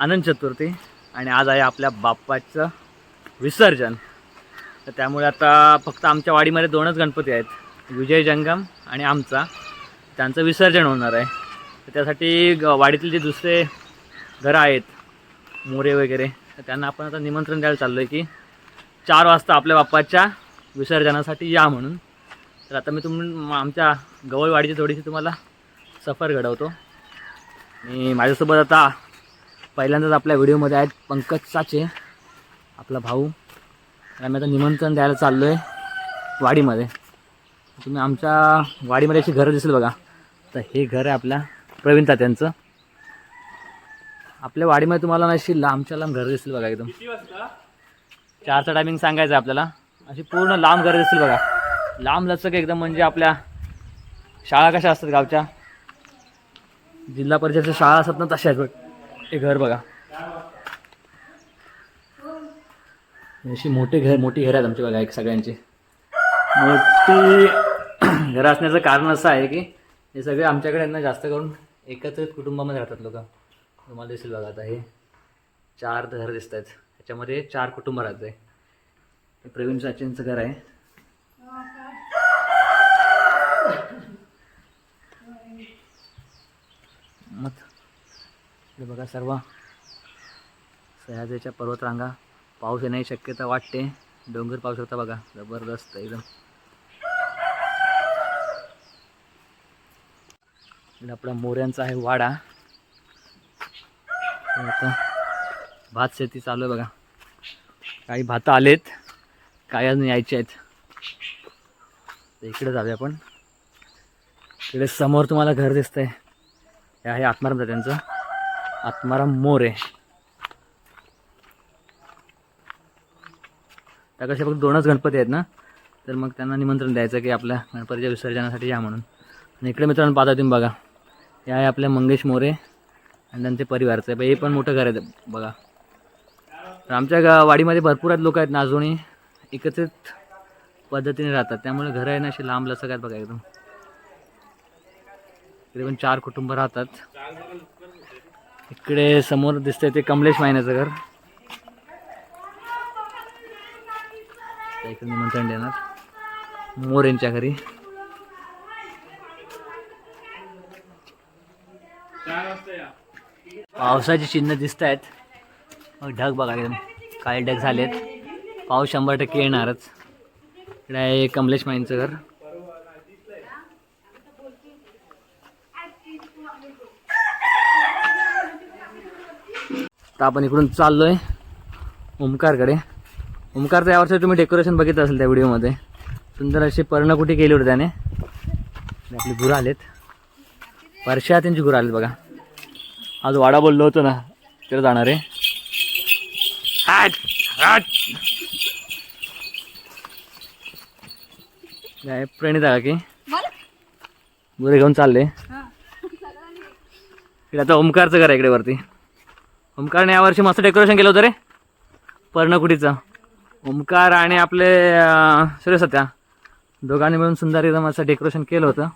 अनंत चतुर्थी आणि आज आहे आपल्या बाप्पाचं विसर्जन. तर त्यामुळे आता फक्त आमच्या वाडीमध्ये दोनच गणपती आहेत. विजय जंगम आणि आमचा. त्यांचं विसर्जन होणार आहे. तर त्यासाठी ग- वाडीतील जे दुसरे घरं आहेत मोरे वगैरे तर त्यांना आपण आता निमंत्रण द्यायला चाललो आहे की चार वाजता आपल्या बाप्पाच्या विसर्जनासाठी या म्हणून. तर आता मी तुम आमच्या गवळवाडीची थोडीशी तुम्हाला सफर घडवतो. आणि माझ्यासोबत आता पहिल्यांदाच आपल्या व्हिडिओमध्ये आहेत पंकज साचे आपला भाऊ. तर आम्ही आता निमंत्रण द्यायला चाललो आहे वाडीमध्ये. तुम्ही आमच्या वाडीमध्ये अशी घरं दिसेल बघा. तर हे घर आहे आपल्या प्रवीण तात्यांचं. आपल्या वाडीमध्ये तुम्हाला ना अशी लांबच्या लांब घरं दिसतील बघा एकदम. चारचा टायमिंग सांगायचं आहे आपल्याला. अशी पूर्ण लांब घरं दिसतील बघा. लांब लचक एकदम म्हणजे आपल्या शाळा कशा असतात गावच्या? जिल्हा परिषदच्या शाळा असतात ना तशा आहेत बघ हे घर बघा. अशी मोठे घर मोठी घरं आहेत आमची बघा एक सगळ्यांची. मोठी घरं असण्याचं कारण असं आहे की हे सगळे आमच्याकडे ना जास्त करून एकत्रित कुटुंबामध्ये राहतात लोक. तुम्हाला दिसेल बघा आता हे चार घर दिसत आहेत त्याच्यामध्ये चार कुटुंब राहत आहे हे प्रवीण सचिनचं घर आहे. मग इकडे बघा सर्व. सह्याद्रीच्या पर्वतरांगा. पाऊस येण्याची शक्यता वाटते. डोंगर पाऊस होता बघा. जबरदस्त एकदम. इकडे आपला मोऱ्यांचा आहे वाडा. आता भात शेती चालू आहे बघा. काही भात आलेत. काही अजून यायचे आहेत. तर इकडे जाऊया आपण. इकडे समोर तुम्हाला घर दिसतंय. हे आहे आत्माराम त्यांचं. आत्माराम मोरे. त्या कशा फक्त दोनच गणपती आहेत ना तर मग त्यांना निमंत्रण द्यायचं की आपल्या गणपतीच्या विसर्जनासाठी या म्हणून. आणि इकडे मित्रांनो पाहता तुम्ही बघा या आहे आपल्या मंगेश मोरे आणि त्यांचे परिवारचं आहे हे पण मोठं घर आहे बघा. तर आमच्या गा वाडीमध्ये भरपूर आहेत लोक आहेत ना अजूनही एकत्रित पद्धतीने राहतात. त्यामुळे घरं आहे ना अशी लांब लसक आहेत बघा एकदम. इकडे पण चार कुटुंब राहतात. इकडे समोर दिसतंय ते कमलेश मायनाचं घर. इकडे निमंत्रण देणार. मोर यांच्या घरी. पावसाची चिन्ह दिसत आहेत मग ढग बघा एकदम. काळे ढग झालेत. पाऊस शंभर टक्के येणारच. इकडे आहे कमलेश माईंचं घर. तर आपण इकडून चाललोय ओमकारकडे. ओमकारचं यावर्षी तुम्ही डेकोरेशन बघितलं असेल त्या व्हिडिओमध्ये. सुंदर अशी पर्णकुटी केली होती त्याने. आणि आपली गुरं आलेत. वर्षा त्यांची गुरं आलेत बघा. आज वाडा बोललो होतो ना तिकडे जाणार आहे. काय प्रणिता का? की गुरे घेऊन चालले. इकडे आता ओमकारचं घर आहे इकडे वरती. ओमकारने यावर्षी मस्त डेकोरेशन केलं होतं रे. पर्णकुटीचं. ओमकार आणि आपले अं, सूर्यसत्या. दोघांनी मिळून सुंदर एकदम असं डेकोरेशन केलं होतं.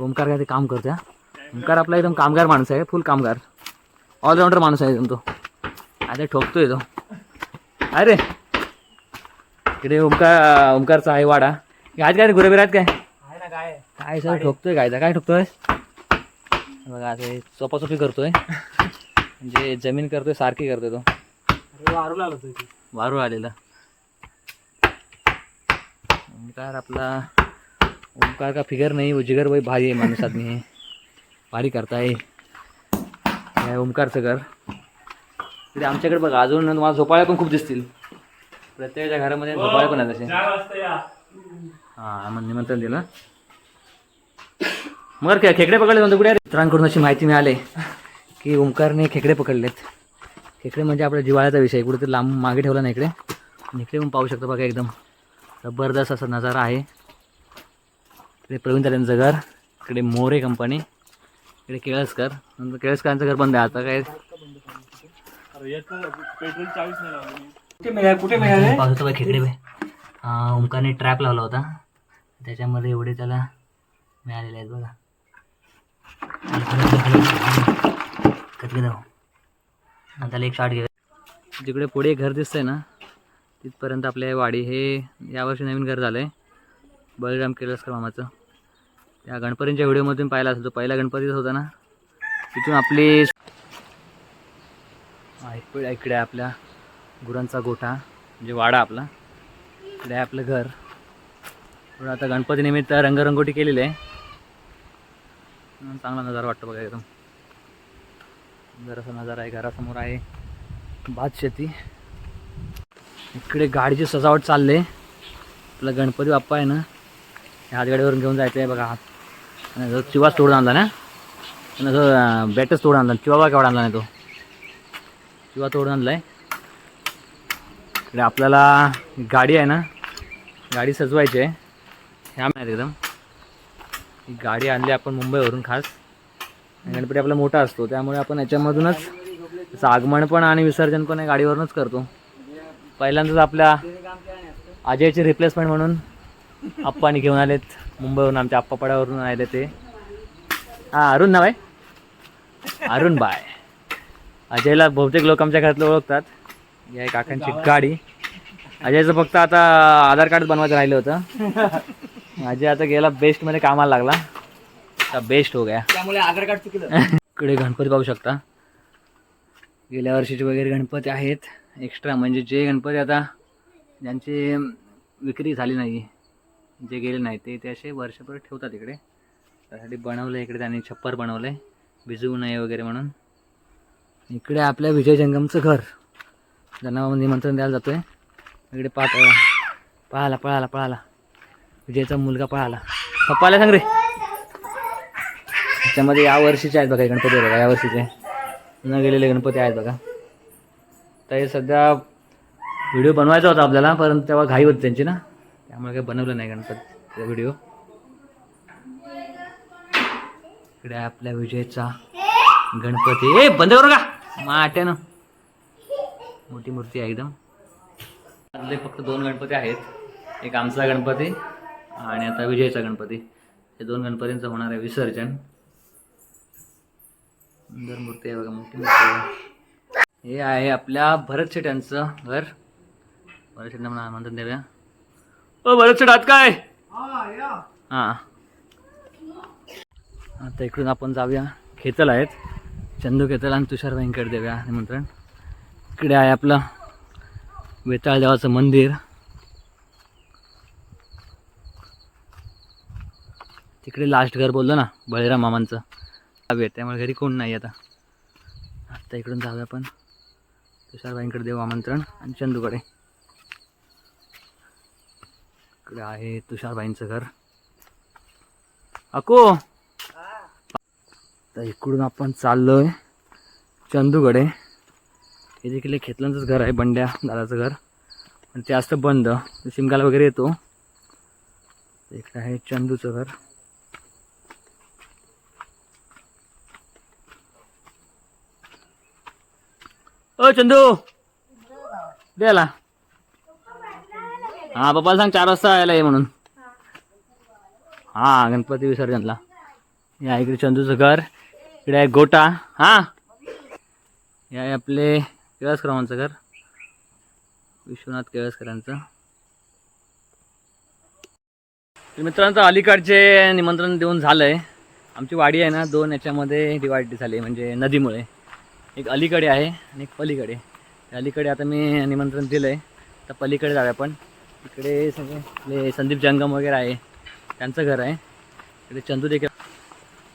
ओमकार काय ते काम करतो हा. ओमकार आपला एकदम कामगार माणूस आहे फुल कामगार. ऑलराऊंडर माणूस आहे एकदम तो. आता ठोकतोय तो. अरे! इकडे ओमकार ओमकारचा आहे वाडा. आहेत काय गुरेबीर आहेत काय? काय सर ठोकतोय काय काय ठोकतोय बघा आता चोपाचोपी करतोय. म्हणजे जमीन करतोय सारखी करतोय तो. वारू आलेला. ओमकार आपला ओमकार का फिगर नाही वो जिगर वही भारी आहे माणूस आदमी भारी करताय हे आहे ओमकारचं घर. इकडे आमच्याकडे बघा अजून तुम्हाला झोपाळ्या पण खूप दिसतील. प्रत्येकाच्या घरामध्ये झोपाळे पण आहेत तसे हां मग निमंत्रण दिलं. मग काय खेकडे पकडले म्हणतो कुठे? मित्रांकडून अशी माहिती मिळाली. की ओंकारने खेकडे पकडलेत. खेकडे म्हणजे आपल्या जिवाळ्याचा विषय कुठेतरी लांब मागे ठेवला ना इकडे. इकडे पण पाहू शकतो बघा एकदम. जबरदस्त असा नजारा आहे. इकडे प्रवीण तात्यांचं घर इकडे मोरे कंपनी इकडे केळसकर. नंतर केळसकरांचं घर बंद आहे. आता काय? कुठे पाहू शकतो बघा खेकडे ओंकारने ट्रॅप लावला होता. त्याच्यामध्ये एवढे त्याला मिळालेले आहेत बघा. जाऊ. त्याला एक शॉट घे जिकडे पुढे एक घर दिसतंय ना तिथपर्यंत आपल्या वाडी हे यावर्षी नवीन घर झालं आहे बळीराम केळसकर मामाचं. त्या गणपतींच्या व्हिडिओमधून पाहिला असेल तो पहिला गणपतीच होता ना. तिथून आपली इकडे इकडे आपल्या गुरांचा गोठा म्हणजे वाडा आपला. इकडे आहे आपलं घर. थोडं आता गणपती निमित्त रंगरंगोटी केलेली आहे. चांगला नजारा वाटतो बघा एकदम. जरासा नजारा आहे घरासमोर आहे. भात शेती. इकडे गाडीची सजावट चालले आपला गणपती बाप्पा आहे ना हातगाडीवरून घेऊन जायचं आहे बघा. हात आणि जो चिवाच तोडून आणला ना आणि असं बॅटच तोडून आणला चिवा बघा केवढा आणला नाही तो. चिवा तोडून आणला आहे इकडे आपल्याला गाडी आहे ना गाडी सजवायची आहे. ह्या माहिती एकदम. ही गाडी आणली आपण मुंबईवरून खास. गणपती आपला मोठा असतो त्यामुळे आपण याच्यामधूनच आगमन पण आणि विसर्जन पण या गाडीवरूनच करतो. पहिल्यांदाच आपल्या अजयचे रिप्लेसमेंट म्हणून आप्पानी घेऊन आलेत. मुंबईवरून आमच्या आप्पापाड्यावरून आले ते. हां अरुण ना बाय? अरुण बाय. अजयला बहुतेक लोक आमच्या घरातले ओळखतात. या काकांची गाडी. अजयचं फक्त आता आधार कार्ड बनवायचं राहिलं होतं. अजय आता गेला बेस्टमध्ये कामाला लागला. बेस्ट हो गया. त्यामुळे आधार कार्ड चुकलं. इकडे गणपती पाहू शकता. गेल्या वर्षीचे वगैरे गणपती आहेत एक्स्ट्रा म्हणजे जे गणपती आता ज्यांची विक्री झाली नाही जे गेले नाही ते ते असे वर्षभर ठेवतात इकडे. त्यासाठी बनवलं इकडे त्यांनी छप्पर बनवलं आहे भिजवू नये वगैरे म्हणून. इकडे आपल्या विजय जंगमचं घर. ज्यांना निमंत्रण द्यायला जातोय. इकडे पाहत पळाला पळाला पळाला. विजयचा मुलगा पळाला. पप्पाला सांग रे. त्याच्यामध्ये या वर्षीचे आहेत बघा गणपती बघा या वर्षीचे. न गेलेले गणपती आहेत बघा. तर हे सध्या व्हिडिओ बनवायचा होता आपल्याला परंतु तेव्हा घाई होती त्यांची ना. त्यामुळे काही बनवलं नाही गणपतीचा व्हिडिओ. इकडे आहे आपल्या विजयचा गणपती. ए बंद करू का माट्यानं. मोठी मूर्ती आहे एकदम. आपले फक्त दोन गणपती आहेत. एक आमचा गणपती आणि आता विजयचा गणपती. हे दोन गणपतींचं होणार आहे विसर्जन. सुंदर मूर्ती आहे बघा मोठी मूर्ती आहे. हे आहे आपल्या भरत शेट यांचं घर. भरत शेट म्हणा आमंत्रण देऊया ओ भरत शेट आत काय? हां. आता इकडून आपण जाऊया. खेतल आहेत. चंदू खेतल आणि तुषार व्यंकट देऊया निमंत्रण. इकडे आहे आपलं वेताळ देवाचं मंदिर. तिकडे लास्ट घर बोललो ना बळीराम मामांचं. हवे त्यामुळे घरी कोण नाही आता. आता इकडून जाऊया आपण. तुषारबाईंकडे देऊ आमंत्रण आणि चंदूकडे. इकडे आहे तुषारबाईंचं घर. अको! तर इकडून आपण चाललोय चंदूकडे. हे देखील एक खेतलांचंच घर आहे बंड्या दादाचं घर. पण ते असतं बंद. शिमगाला वगैरे येतो. इकडे आहे चंदूचं घर. ओ चंदू. द्याला हा पप्पाला सांग चार वाजता यायला ये म्हणून. हा गणपती विसर्जनला. या इकडे चंदूचं घर इकडे आहे गोटा. हा. हे आपले केळसकरांचं घर. विश्वनाथ केळसकरांचं. मित्रांचं अलीकडचे निमंत्रण देऊन झालं आहे आमची वाडी आहे ना दोन याच्यामध्ये डिवाइड झाली म्हणजे नदीमुळे. एक अलीकडे आहे आणि एक पलीकडे. अलीकडे आता मी निमंत्रण दिलं आहे तर पलीकडे जाऊया आपण. इकडे सगळे आपले संदीप जंगम वगैरे आहे. त्यांचं घर आहे. इकडे चंदू देखील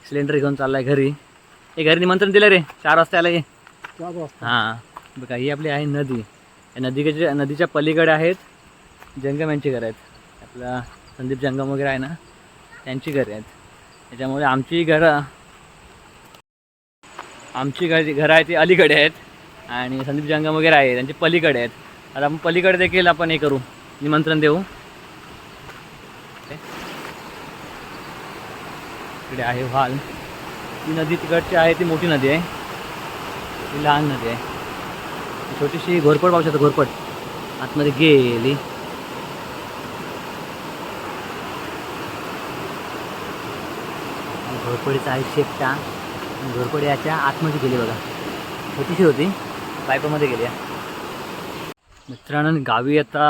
सिलेंडर घेऊन चालला आहे घरी. हे घरी निमंत्रण दिलं रे. चार वाजता आला ये. हां. बघा ही आपली आहे नदी. या नदीच्या नदीच्या पलीकडे आहेत जंगम यांची घरं आहेत. आपला संदीप जंगम वगैरे आहे ना त्यांची घरं आहेत. त्याच्यामुळे आमची घरं आमची घर घरं आहे ती अलीकडे आहेत आणि संदीप जंगम वगैरे आहे त्यांचे पलीकडे आहेत. आता आपण पलीकडे देखील आपण हे करू निमंत्रण देऊ. इकडे आहे व्हाल ती नदी तिकडची आहे ती मोठी नदी आहे. ही लहान नदी आहे. छोटीशी घोरपड पाहू शकतो घोरपड. आतमध्ये गेली. घोरपडीचा आहे शेपटा. घोरपड याच्या आतमध्ये गेली बघा. छोटीशी होती. पायपामध्ये गेली. मित्रांनो गावी आता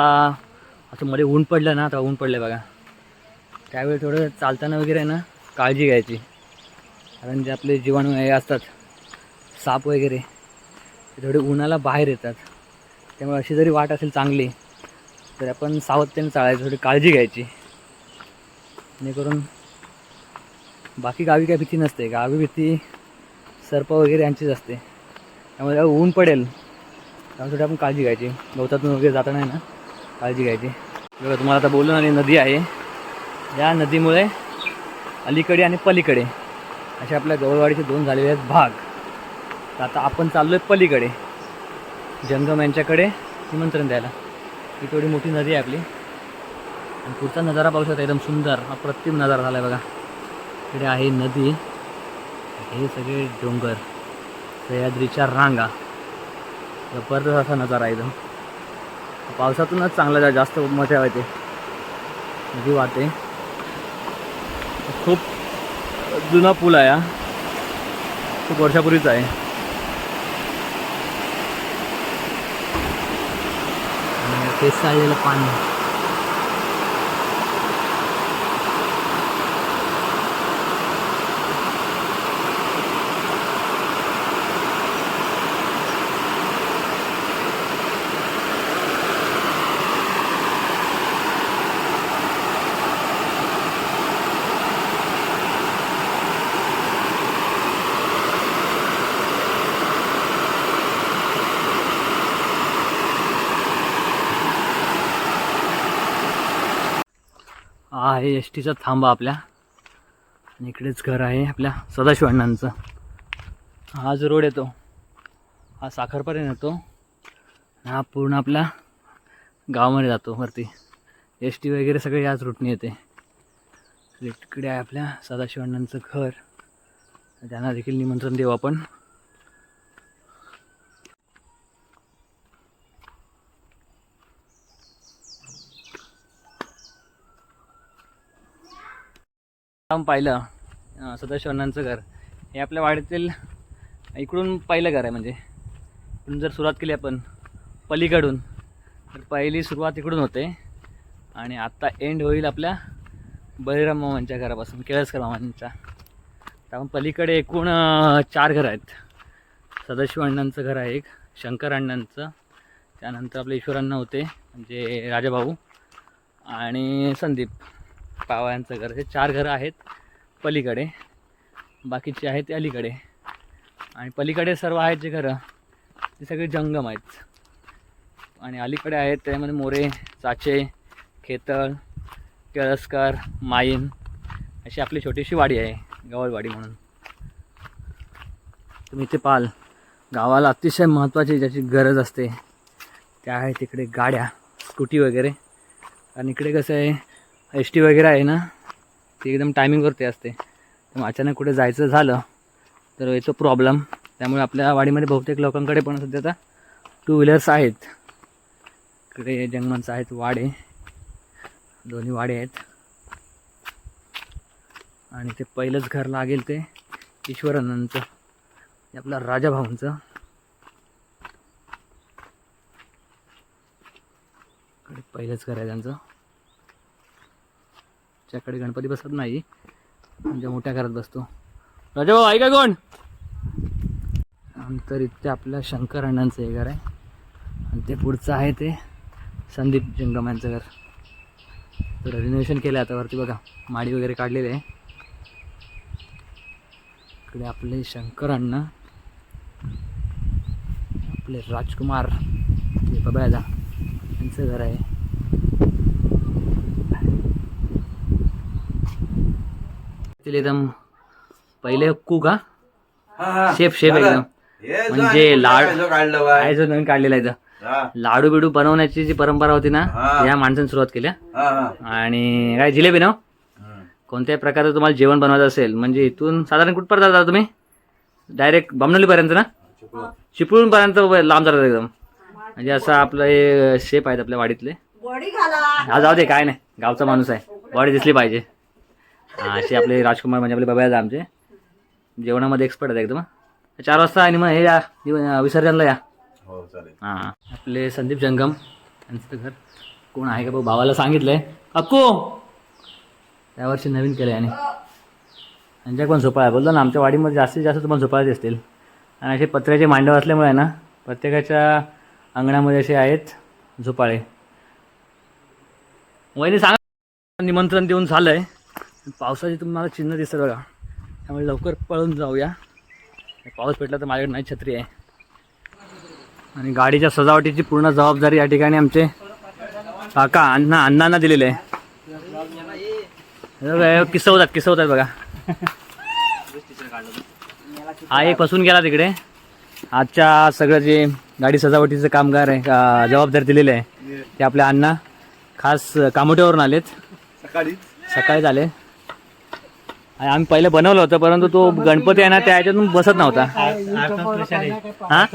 असं मध्ये ऊन पडलं ना आता ऊन पडलं बघा. त्यावेळी थोडं चालताना वगैरे ना काळजी घ्यायची. कारण जे आपले जीवाणू हे असतात साप वगैरे ते थोडे उन्हाला बाहेर येतात. त्यामुळे अशी जरी वाट असेल चांगली तर आपण सावधतेने चालायचं थोडी काळजी घ्यायची. जेणेकरून बाकी गावी काय भीती नसते. गावी भीती सर्प वगैरे यांचीच असते. त्यामुळे ऊन पडेल. त्यामुळे आपण काळजी घ्यायची. गवतातून वगैरे जाता नाही ना काळजी घ्यायची. बघा तुम्हाला आता बोलून आली नदी आहे. या नदीमुळे अलीकडे आणि पलीकडे असे आपल्या गवळवाडीचे दोन झालेले आहेत भाग. तर आता आपण चाललो आहे पलीकडे. जंगम यांच्याकडे निमंत्रण द्यायला. ही थोडी मोठी नदी आहे आपली. आणि पुढचा नजारा पाहू शकता एकदम सुंदर अप्रतिम नजारा झाला आहे बघा. इकडे आहे नदी. हे सगळे डोंगर सह्याद्रीच्या रांगा. जबरदस्त असा नजारा एकदम. पावसातूनच चांगला जा- जास्त मजा येते नदी वाहते खूप जुना पूल आहे हा. खूप वर्षापूर्वीचा आहे. आणि ते चाललेलं पाणी. हा आहे एस टीचा थांबा आपल्या. आणि इकडेच घर आहे आपल्या सदाशिव अण्णांचं. हा जो रोड येतो. हा साखरपर्यंत येतो. हा पूर्ण आपल्या गावामध्ये जातो वरती. एस टी वगैरे सगळे याच रूटने येते. इकडे आहे आपल्या सदाशिव अण्णांचं घर. त्यांना देखील निमंत्रण देऊ आपण. काम पाहिलं सदाशिव अण्णांचं घर. हे आपल्या वाड्यातील इकडून पहिलं घर आहे म्हणजे. इकडून जर सुरुवात केली आपण पलीकडून तर पहिली सुरुवात इकडून होते. आणि आत्ता एंड होईल आपल्या बळीराम मामांच्या घरापासून केळसकर मामांच्या. तर आपण पलीकडे एकूण चार घरं आहेत. सदाशिव अण्णांचं घर आहे एक शंकर अण्णांचं. त्यानंतर आपले ईश्वरांना होते म्हणजे राजाभाऊ आणि संदीप. पावायांचं घर. हे चार घरं आहेत पलीकडे. बाकीचे आहेत ते अलीकडे. आणि पलीकडे सर्व आहेत जे घरं ते सगळे जंगम आहेत. आणि अलीकडे आहेत त्यामध्ये म्हणजे मोरे चाचे खेतळ केळसकर माईन अशी आपली छोटीशी वाडी आहे गवळवाडी म्हणून. तुम्ही इथे पाहाल गावाला अतिशय महत्त्वाची ज्याची गरज असते त्या आहे तिकडे गाड्या स्कूटी वगैरे. आणि इकडे कसं आहे एस टी वगैरे आहे ना ती एकदम टायमिंगवरती असते. त्यामुळे अचानक कुठे जायचं झालं तर येतो प्रॉब्लेम त्यामुळे आपल्या वाडीमध्ये बहुतेक लोकांकडे पण सध्या आता टू व्हीलर्स आहेत. इकडे जंगमांचं आहेत वाडे. दोन्ही वाडे आहेत. आणि ते पहिलंच घर लागेल ते ईश्वरानंदचं हे आपलं राजाभाऊंचं पहिलंच घर आहे त्यांचं. आमच्याकडे गणपती बसत नाही. म्हणजे मोठ्या घरात बसतो. राजा भाऊ ऐका कोण? नंतर इथे आपल्या शंकर अण्णांचं हे घर आहे. आणि ते पुढचं आहे ते संदीप जंगम यांचं घर. तर रिनोव्हेशन केलं आता वरती बघा. माडी वगैरे काढलेली आहे. इकडे आपले शंकर अण्णा. आपले राजकुमार. बाबा यांचं घर आहे. तिला एकदम पहिले कुक हा शेफ शेफ एकदम. म्हणजे लाड नवीन काढलेला आहे इथं. लाडू बिडू बनवण्याची जी परंपरा होती ना. या माणसाने सुरुवात केल्या आणि काय जिलेबी ना? कोणत्याही प्रकारचं तुम्हाला जेवण बनवायचं असेल म्हणजे इथून साधारण कुठपर्यंत जाता तुम्ही? डायरेक्ट बामणोलीपर्यंत ना? चिपळूणपर्यंत लांब जातात एकदम. म्हणजे असं आपलं हे शेप आहेत आपल्या वाडीतले. हा जाऊ दे काय नाही. गावचा माणूस आहे. बॉडी दिसली पाहिजे. असे आपले राजकुमार म्हणजे आपले बघायला आमचे. जेवणामध्ये एक्सपर्ट आहेत एकदम. चार वाजता आणि मग हे या विसर्जनला या. हो चालेल. हां. आपले संदीप जंगम यांचं घर कोण आहे का बघ भावाला सांगितलंय. अक्को त्यावर्षी नवीन केलं आहे आणि यांच्या पण झोपाळ्या बोललो ना आमच्या वाडीमध्ये जास्तीत जास्त तुम्हाला झोपाळ्याच असतील आणि असे पत्र्याचे मांडव असल्यामुळे ना प्रत्येकाच्या अंगणामध्ये असे आहेत झोपाळे. वहिनी सांगा निमंत्रण देऊन झालं आहे पावसाची तुम्हाला चिन्ह दिसतं बघा. त्यामुळे लवकर पळून जाऊया. पाऊस पेटला तर माझ्याकडे नाही छत्री आहे. आणि गाडीच्या सजावटीची पूर्ण जबाबदारी या ठिकाणी आमचे काका अण्णा अण्णांना दिलेले आहे. किस्सा होतात बघा. हा एक फसून गेला तिकडे. आजच्या सगळं जे गाडी सजावटीचं कामगार आहे का- जबाबदारी दिलेले आहे ते आपले अण्णा खास कामोट्यावरून आलेत. सकाळी सकाळीच आले आम्ही पहिले बनवलं होतं परंतु तो गणपती आहे ना त्या ह्याच्यातून बसत नव्हता. हा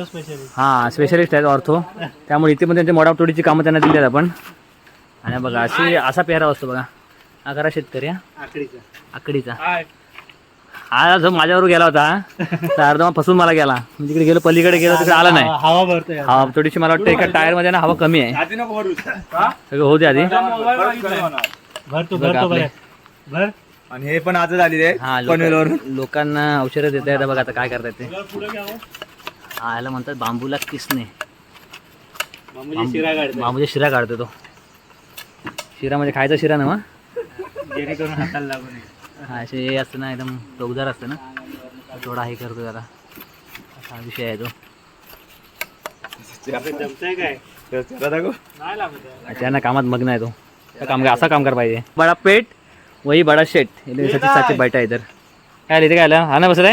हा? स्पेशलिस्ट आहेत ऑर्थो. त्यामुळे इथे पण त्यांच्या मोडातोडीची कामं त्यांना दिली आहेत आपण. आणि बघा अशी असा पेहराव असतो बघा. हा करा शेतकरी हा. आकडीचा. हा. जो माझ्यावर गेला होता तर अर्धा फसून मला गेला. मी तिकडे गेलो पलीकडे गेलो तिकडे आला नाही. हवा भरतोय हवा थोडीशी मला वाटतं एका टायरमध्ये ना हवा कमी आहे. आधी नको भरू. सगळं होते आधी. भरतो आणि हे पण आजच आलेले हा आहे लोक- पनवेलवरून. लोकांना औषधं देत आहेत बघा आता काय करतायत ते. हा याला म्हणतात बांबूला किसणे शिरा काढतोय बांबूच्या शिरा काढतो तो. शिरा म्हणजे खायचा शिरा ना मग? जेणेकरून हाताला लागू नये. हा असे हे असतं ना एकदम टोकदार असतं ना? थोडा हे करतो जरा. असा विषय आहे तो. जमतंय काय? चला दाखव. नाही लागत. आहे. त्यांना कामात मग्न आहे तो. त्या काम असा काम कर पाहिजे. बडा पेट वही बडा शेट सचिन साची बैठा आहे तर काय आलं इथे काय आलं? हा ना बस रे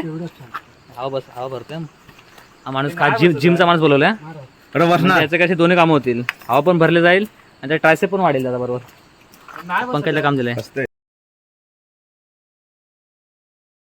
हवा बस हवा भरतोय हा माणूस खा जिम जिमचा माणूस बोलवलाय अरे बसणार त्याचे कसे दोन्ही कामं होतील? हवा पण भरले जाईल आणि त्या ट्रायसे पण वाढेल दादा बरोबर. पंकजला काम दिलंय.